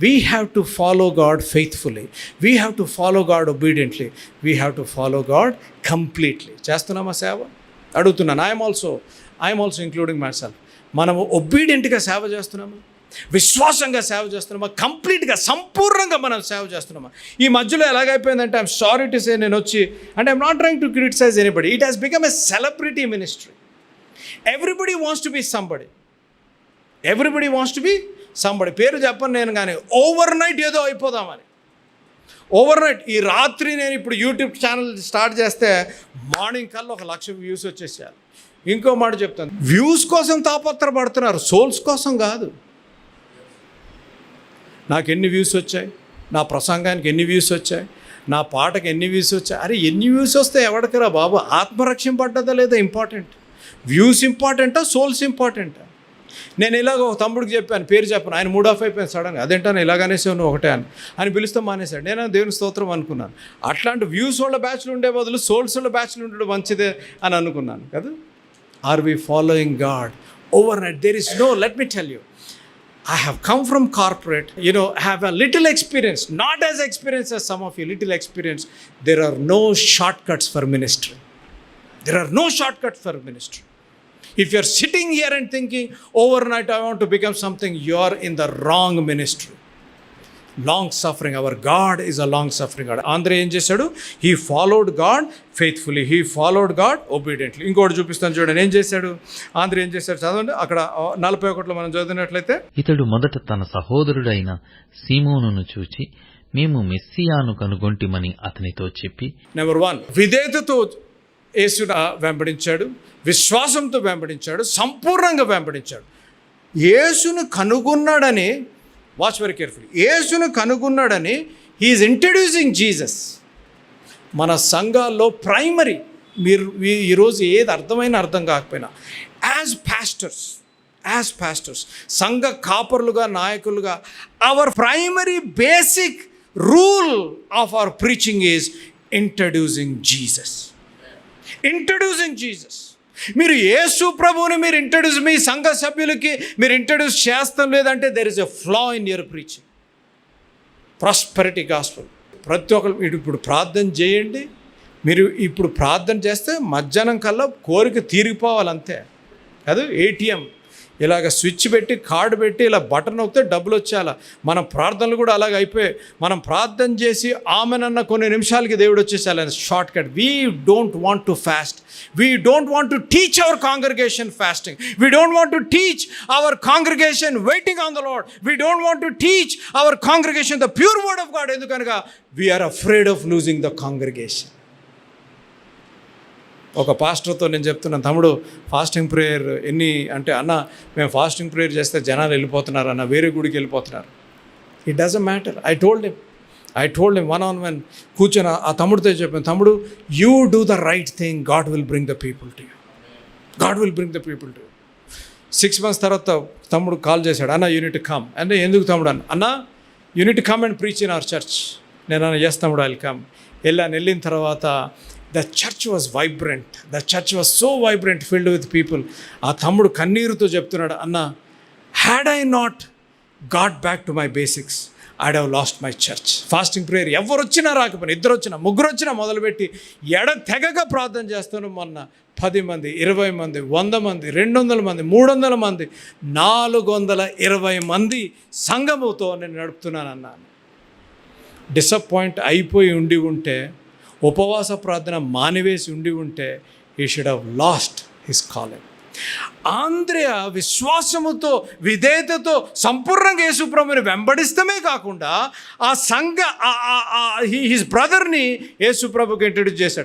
We have to follow God faithfully we have to follow God obediently we have to follow God completely చేస్తున్నామా సేవ? అడుగుతున్నాను I'm also I'm also including myself మనము ఒబీడియంట్గా సేవ చేస్తున్నామా? విశ్వాసంగా సేవ చేస్తున్నామా? కంప్లీట్గా సంపూర్ణంగా మనం సేవ చేస్తున్నామా? ఈ మధ్యలో ఎలాగైపోయిందంటే ఐఎమ్ సారీ టు సే నేను వచ్చి అంటే I'm not trying to criticize anybody it has become a celebrity ministry everybody wants to be somebody everybody wants to be somebody పేరు చెప్పను నేను కానీ ఓవర్ నైట్ ఏదో అయిపోదామని. ఓవర్ నైట్ ఈ రాత్రి నేను ఇప్పుడు యూట్యూబ్ ఛానల్ స్టార్ట్ చేస్తే మార్నింగ్ కల్లా ఒక లక్ష వ్యూస్ వచ్చేసేయాలి ఇంకో మాట చెప్తాను. వ్యూస్ కోసం తాపత్రపడుతున్నారు సోల్స్ కోసం కాదు. నాకు ఎన్ని వ్యూస్ వచ్చాయి? నా ప్రసంగానికి ఎన్ని వ్యూస్ వచ్చాయి? నా పాటకి ఎన్ని వ్యూస్ వచ్చాయి? అరే ఎన్ని వ్యూస్ వస్తే ఎవడికరా బాబు? ఆత్మరక్షణ పడ్డదా లేదా ఇంపార్టెంట్? వ్యూస్ ఇంపార్టెంటా సోల్స్ ఇంపార్టెంటా? నేను ఇలాగ ఒక తమ్ముడికి చెప్పాను పేరు చెప్పాను ఆయన మూడ్ ఆఫ్ అయిపోయాను సడన్గా అదేంటాను ఇలాగనేసావు నువ్వు ఒకటే అని. అని పిలుస్తే మానేశాడు. నేను దేవుని స్తోత్రం అనుకున్నాను. అట్లాంటి వ్యూస్ వాళ్ళ బ్యాచ్లు ఉండే బదులు సోల్స్ వాళ్ళ బ్యాచ్లు ఉండడం మంచిదే అని అనుకున్నాను కదా? Are we following God over night there is no let me tell you I have come from corporate you know have a little experience not as experience experience, some of you little experience of are no shortcuts for minister shortcuts are no shortcut for shortcuts for ministry. If you're sitting here and thinking, overnight I want to become something, you're in the wrong ministry. Long suffering our God is a long suffering God Andhra ఏం చేశాడు? He followed God faithfully he followed God obediently ఇంకోటి చూపిస్తాను చూడండి. ఏం చేశాడు? ఆంధ్ర ఏం చేశాడు? చదవండి. అక్కడ నలభై ఒకటిలో మనం చదివినట్లయితే ఇతడు మొదట తన సహోదరుడైన సీమోనును చూచి మేము మెస్సియాను కనుగొంటిమని అతనితో చెప్పి నెంబర్ వన్ విధేయతతో యేసుడు వెంబడించాడు విశ్వాసంతో వెంబడించాడు సంపూర్ణంగా వెంబడించాడు. యేసును కనుగొన్నాడని వాచ్ వెరీ కేర్ఫుల్ యేసును కనుగొన్నాడని హీఈస్ ఇంట్రడ్యూసింగ్ జీసస్ మన సంఘాల్లో ప్రైమరీ మీరు ఈరోజు ఏది అర్థమైన అర్థం కాకపోయినా యాజ్ పాస్టర్స్ యాజ్ పాస్టర్స్ సంఘ కాపర్లుగా నాయకులుగా our primary basic rule of our preaching is introducing Jesus introducing Jesus మీరు యేసు ప్రభువుని మీరు ఇంట్రడ్యూస్ మీ సంఘ సభ్యులకి మీరు ఇంట్రడ్యూస్ చేస్తాం లేదంటే there is a flaw in your preaching prosperity gospel ప్రతి ఒక్కరు మీరు ఇప్పుడు ప్రార్థన చేయండి. మీరు ఇప్పుడు ప్రార్థన చేస్తే మధ్యాహ్నం కల్లా కోరిక తీరిపోవాలంతే. కాదు ఏటీఎం ఇలాగ స్విచ్ పెట్టి కార్డు పెట్టి ఇలా బటన్ నొక్కితే డబ్బులు వచ్చేయాల మన ప్రార్థనలు కూడా అలాగ అయిపోయాయి. మనం ప్రార్థన చేసి ఆమెనన్న కొన్ని నిమిషాలకి దేవుడు వచ్చేసాలని short cut we don't want to fast we don't want to teach our congregation fasting we don't want to teach our congregation waiting on the Lord we don't want to teach our congregation the pure word of God ఎందుకనగా we are afraid of losing the congregation ఒక పాస్టర్తో నేను చెప్తున్నాను తమ్ముడు fasting prayer ఎన్ని అంటే అన్న మేము ఫాస్టింగ్ ప్రేయర్ చేస్తే జనాలు వెళ్ళిపోతున్నారు అన్న వేరే గుడికి వెళ్ళిపోతున్నారు. It doesn't matter I told him I told him one on one కూర్చొని ఆ తమ్ముడితో చెప్పాను తమ్ముడు you do the right thing God will bring the people to you God will bring the people to six months తర్వాత తమ్ముడు call చేశాడు అన్న you need come అంటే ఎందుకు తమ్ముడు? అన్న అన్న you need come and preach in our church నేను అన్న ఎస్ తమ్ముడు ఐల్ కమ్ వెళ్ళాను. వెళ్ళిన తర్వాత the church was vibrant the church was so vibrant filled with people ఆ తమ్ముడు కన్నీరుతో చెప్తున్నాడు అన్న had I not got back to my basics I'd have lost my church fasting prayer ఎవరు వచ్చినా రాకపోయినా ఇద్దరు వచ్చినా ముగ్గురు వచ్చినా మొదలుపెట్టి ఎడ తెగక ప్రార్థన చేస్తాను మొన్న. పది మంది ఇరవై మంది వంద మంది రెండు వందల మంది మూడు వందల మంది నాలుగు వందల ఇరవై మంది సంఘముతో నేను నడుపుతున్నాను అన్నాను డిసప్పాయింట్ అయిపోయి ఉండి ఉంటే ఉపవాస ప్రార్థన మానివేసి ఉండి ఉంటే he should have lost his calling ఆంధ్రయ విశ్వాసముతో విధేయతతో సంపూర్ణంగా యేసుప్రభుని వెంబడిస్తమే కాకుండా ఆ సంఘ హిస్ బ్రదర్ని యేసుప్రభుకి ఇంట్రడ్యూస్ చేశాడు.